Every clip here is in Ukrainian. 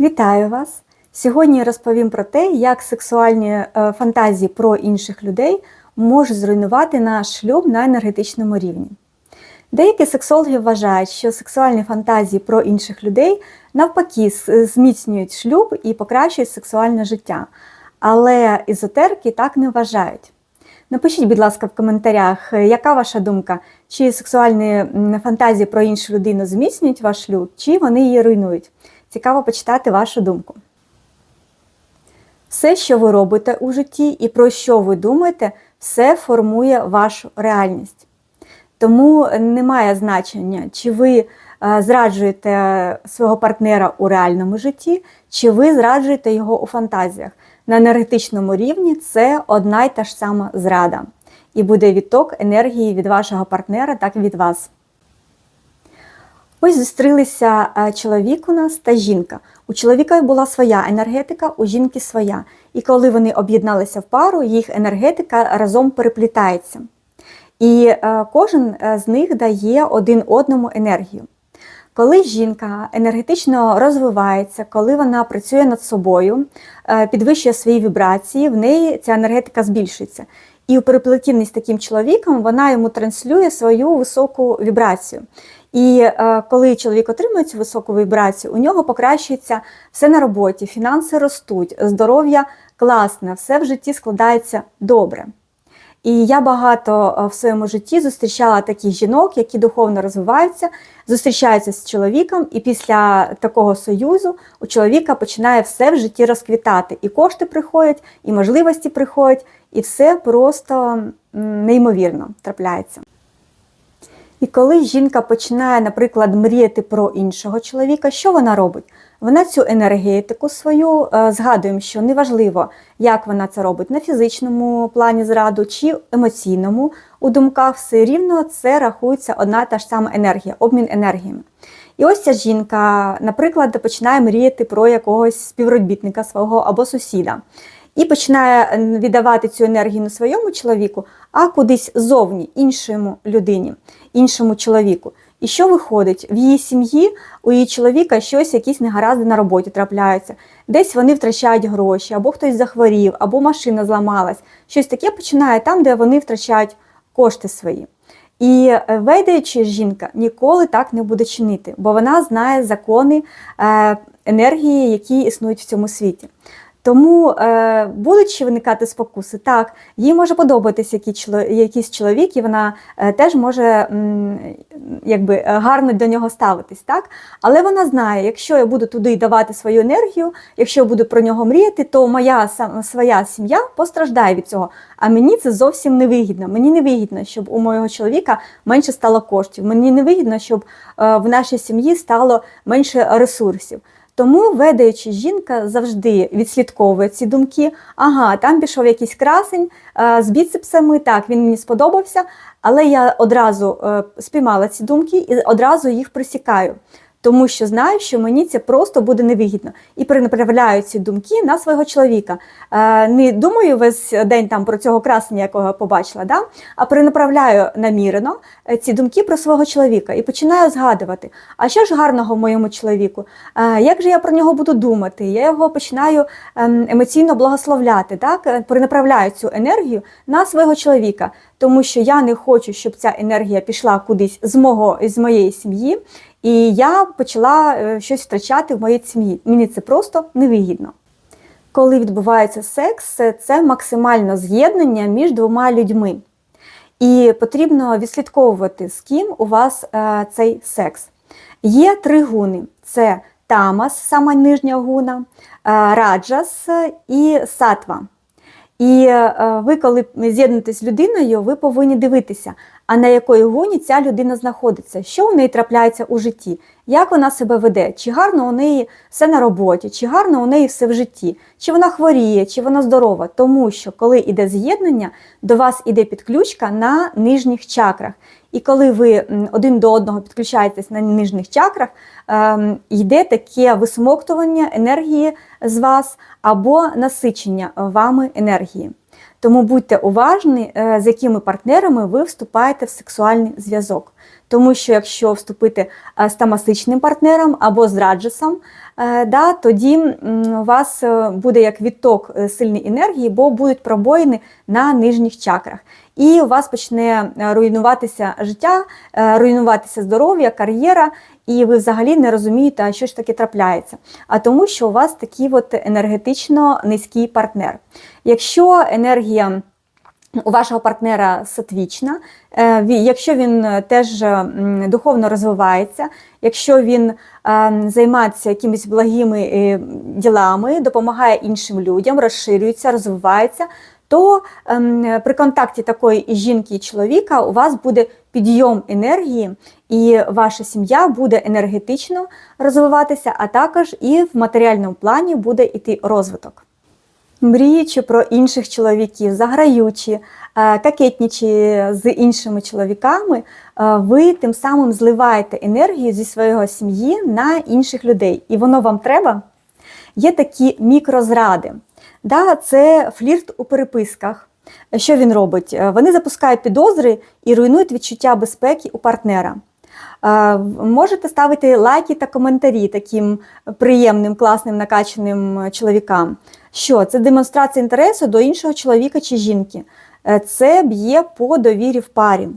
Вітаю вас! Сьогодні я розповім про те, як сексуальні е, фантазії про інших людей можуть зруйнувати наш шлюб на енергетичному рівні. Деякі сексологи вважають, що сексуальні фантазії про інших людей навпаки зміцнюють шлюб і покращують сексуальне життя. Але езотерики так не вважають. Напишіть, будь ласка, в коментарях, е, яка ваша думка, чи сексуальні фантазії про іншу людину зміцнюють ваш шлюб, чи вони її руйнують. Цікаво почитати вашу думку. Все, що ви робите у житті і про що ви думаєте, все формує вашу реальність. Тому немає значення, чи ви е, зраджуєте свого партнера у реальному житті, чи ви зраджуєте його у фантазіях. На енергетичному рівні це одна й та ж сама зрада. І буде відток енергії від вашого партнера, так і від вас. Ось зустрілися е, чоловік у нас та жінка. У чоловіка була своя енергетика, у жінки своя. І коли вони об'єдналися в пару, їх енергетика разом переплітається. І е, кожен е, з них дає один одному енергію. Коли жінка енергетично розвивається, коли вона працює над собою, підвищує свої вібрації, в неї ця енергетика збільшується. І у переплетінні з таким чоловіком вона йому транслює свою високу вібрацію. І е, коли чоловік отримує цю високу вібрацію, у нього покращується все на роботі, фінанси ростуть, здоров'я класне, все в житті складається добре. І я багато е, в своєму житті зустрічала таких жінок, які духовно розвиваються, зустрічаються з чоловіком, і після такого союзу у чоловіка починає все в житті розквітати. І кошти приходять, і можливості приходять, і все просто неймовірно трапляється. І коли жінка починає, наприклад, мріяти про іншого чоловіка, що вона робить? Вона цю енергетику свою е, згадуємо, що неважливо, як вона це робить на фізичному плані зраду чи емоційному. У думках все рівно це рахується одна та ж сама енергія, обмін енергіями. І ось ця жінка, наприклад, починає мріяти про якогось співробітника свого або сусіда. І починає віддавати цю енергію не своєму чоловіку, а кудись зовні, іншому людині, іншому чоловіку. І що виходить? В її сім'ї у її чоловіка щось, якісь негаразди на роботі трапляються. Десь вони втрачають гроші, або хтось захворів, або машина зламалась. Щось таке починає там, де вони втрачають кошти свої. І е, жінка ніколи так не буде чинити, бо вона знає закони е, енергії, які існують в цьому світі. Тому е, будуть ще виникати спокуси, так, їй може подобатися якийсь чоловік, і вона е, теж може якби, е, гарно до нього ставитись. Так? Але вона знає, якщо я буду туди давати свою енергію, якщо я буду про нього мріяти, то моя своя сім'я постраждає від цього. А мені це зовсім не вигідно. Мені не вигідно, щоб у моєго чоловіка менше стало коштів. Мені не вигідно, щоб е, в нашій сім'ї стало менше ресурсів. Тому ведаючи жінка завжди відслідковує ці думки. Ага, там пішов якийсь красень е, з біцепсами. Так, він мені сподобався, але я одразу е, спіймала ці думки і одразу їх присікаю. Тому що знаю, що мені це просто буде невигідно. І перенаправляю ці думки на свого чоловіка. Е, не думаю весь день там про цього красення, якого я побачила, да? а перенаправляю намірено е, ці думки про свого чоловіка і починаю згадувати, а що ж гарного в моєму чоловіку? Е, Як же я про нього буду думати? Я його починаю ем, емоційно благословляти, так? Перенаправляю цю енергію на свого чоловіка, тому що я не хочу, щоб ця енергія пішла кудись з мого з моєї сім'ї, і я почала е, щось втрачати в моїй сім'ї. Мені це просто невигідно. Коли відбувається секс, це максимально з'єднання між двома людьми. І потрібно відслідковувати, з ким у вас е, цей секс. Є три гуни: це тамас, сама нижня гуна, е, раджас і сатва. І ви, коли з'єднуєтесь з людиною, ви повинні дивитися, а на якої гуні ця людина знаходиться, що у неї трапляється у житті, як вона себе веде, чи гарно у неї все на роботі, чи гарно у неї все в житті, чи вона хворіє, чи вона здорова. Тому що коли йде з'єднання, до вас іде підключка на нижніх чакрах. І коли ви один до одного підключаєтесь на нижніх чакрах, ем, йде таке висмоктування енергії з вас або насичення вами енергії. Тому будьте уважні, е, з якими партнерами ви вступаєте в сексуальний зв'язок. Тому що якщо вступити е, з тамасичним партнером або з раджесом, е, да, тоді у вас буде як відток сильної енергії, бо будуть пробоїни на нижніх чакрах. І у вас почне руйнуватися життя, руйнуватися здоров'я, кар'єра, і ви взагалі не розумієте, а що ж таке трапляється. А тому, що у вас такий от енергетично низький партнер. Якщо енергія у вашого партнера сатвічна, е, якщо він е, теж е, духовно розвивається, якщо він займається якимись благими ділами, допомагає іншим людям, розширюється, розвивається, то ем, при контакті такої жінки і чоловіка у вас буде підйом енергії, і ваша сім'я буде енергетично розвиватися, а також і в матеріальному плані буде йти розвиток. Мріючи про інших чоловіків, заграючи, е, кокетнічі з іншими чоловіками, е, ви тим самим зливаєте енергію зі своєї сім'ї на інших людей. І воно вам треба? Є такі мікрозради. Да, це флірт у переписках. Що він робить? Е, Вони запускають підозри і руйнують відчуття безпеки у партнера. Е, Можете ставити лайки та коментарі таким приємним, класним, накачаним чоловікам. Що це демонстрація інтересу до іншого чоловіка чи жінки. Е, Це б'є по довірі в парі.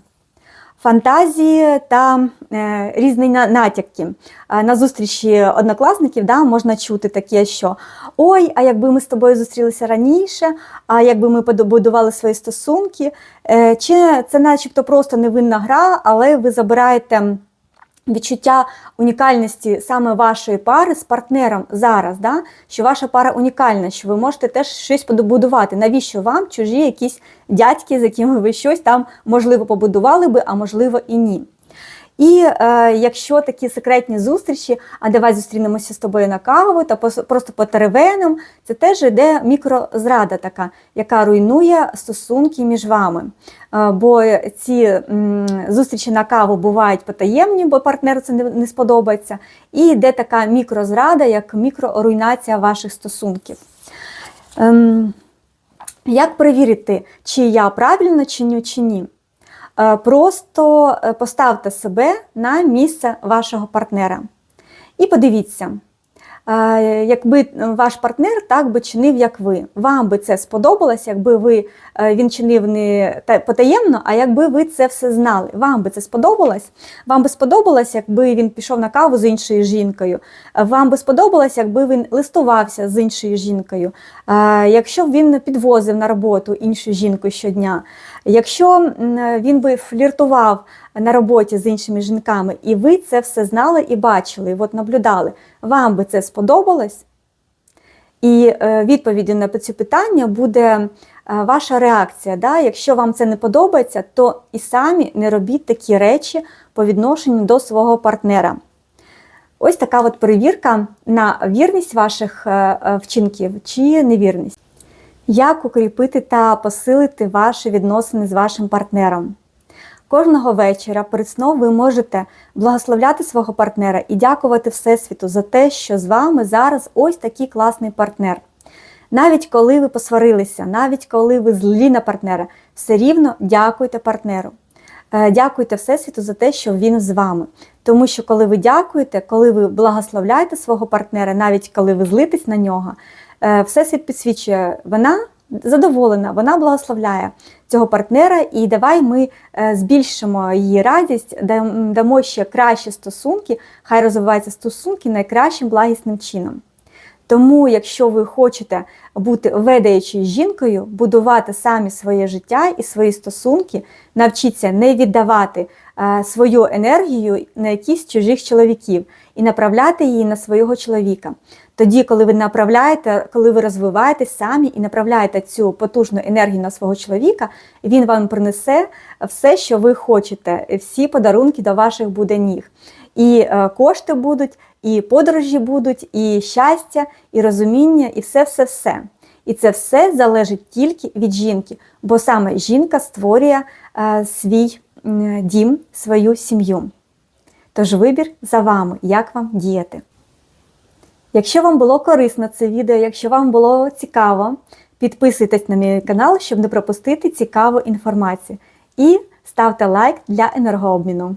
Фантазії та е, різні на- натяки. Е, На зустрічі однокласників да, можна чути таке, що ой, а якби ми з тобою зустрілися раніше, а якби ми побудували свої стосунки, Е, чи це начебто просто невинна гра, але ви забираєте відчуття унікальності саме вашої пари з партнером зараз, да? що ваша пара унікальна, що ви можете теж щось побудувати. Навіщо вам чужі якісь дядьки, з якими ви щось там можливо побудували би, а можливо і ні. І е, якщо такі секретні зустрічі, а давай зустрінемося з тобою на каву та просто по теревенам, це теж йде мікрозрада така, яка руйнує стосунки між вами. Е, бо ці м, зустрічі на каву бувають потаємні, бо партнеру це не, не сподобається. І йде така мікрозрада, як мікроруйнація ваших стосунків. Ем, як перевірити, чи я правильно чиню, чи ні? Е, Просто е, поставте себе на місце вашого партнера. І подивіться, якби ваш партнер так би чинив, як ви. Вам би це сподобалось, якби ви, е, він чинив не та- потаємно, а якби ви це все знали. Вам би це сподобалось? Вам би сподобалось, якби він пішов на каву з іншою жінкою. Е, Вам би сподобалось, якби він листувався з іншою жінкою. Е, Якщо б він підвозив на роботу іншу жінку щодня. Якщо він би фліртував на роботі з іншими жінками, і ви це все знали і бачили, і от наблюдали, вам би це сподобалось? І е, відповіддю на це питання буде е, ваша реакція. Да? Якщо вам це не подобається, то і самі не робіть такі речі по відношенню до свого партнера. Ось така от перевірка на вірність ваших е, вчинків чи невірність. Як укріпити та посилити ваші відносини з вашим партнером? Кожного вечора перед сном ви можете благословляти свого партнера і дякувати Всесвіту за те, що з вами зараз ось такий класний партнер. Навіть коли ви посварилися, навіть коли ви злі на партнера, все рівно дякуйте партнеру. Е, Дякуйте Всесвіту за те, що він з вами. Тому що коли ви дякуєте, коли ви благословляєте свого партнера, навіть коли ви злитесь на нього, е, Всесвіт підсвічує, вона задоволена, вона благословляє цього партнера, і давай ми е, збільшимо її радість, дамо ще кращі стосунки, хай розвиваються стосунки найкращим благісним чином. Тому, якщо ви хочете бути ведаючою жінкою, будувати самі своє життя і свої стосунки, навчіться не віддавати е, свою енергію на якісь чужих чоловіків і направляти її на свого чоловіка. Тоді, коли ви направляєте, коли ви розвиваєтесь самі і направляєте цю потужну енергію на свого чоловіка, він вам принесе все, що ви хочете, всі подарунки до ваших буде ніг. І е, кошти будуть, і подорожі будуть, і щастя, і розуміння, і все-все-все. І це все залежить тільки від жінки, бо саме жінка створює е, свій дім, свою сім'ю. Тож вибір за вами, як вам діяти. Якщо вам було корисно це відео, якщо вам було цікаво, підписуйтесь на мій канал, щоб не пропустити цікаву інформацію. І ставте лайк для енергообміну.